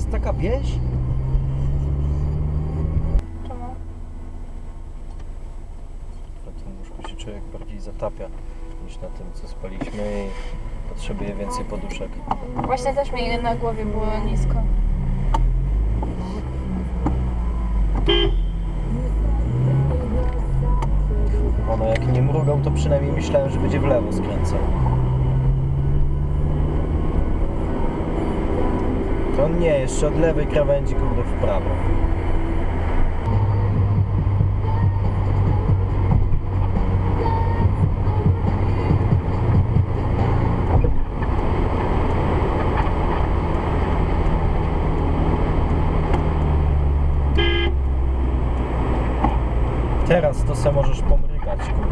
jest taka wieś? Czemu? Łóżku się człowiek bardziej zatapia niż na tym, co spaliśmy i potrzebuje więcej poduszek. Właśnie też mi na głowie było nisko. Bo no jak nie mrugał, to przynajmniej myślałem, że będzie w lewo skręcał. To nie, jeszcze od lewej krawędzi kurde w prawo. Teraz to se możesz pomrygać, kurwa.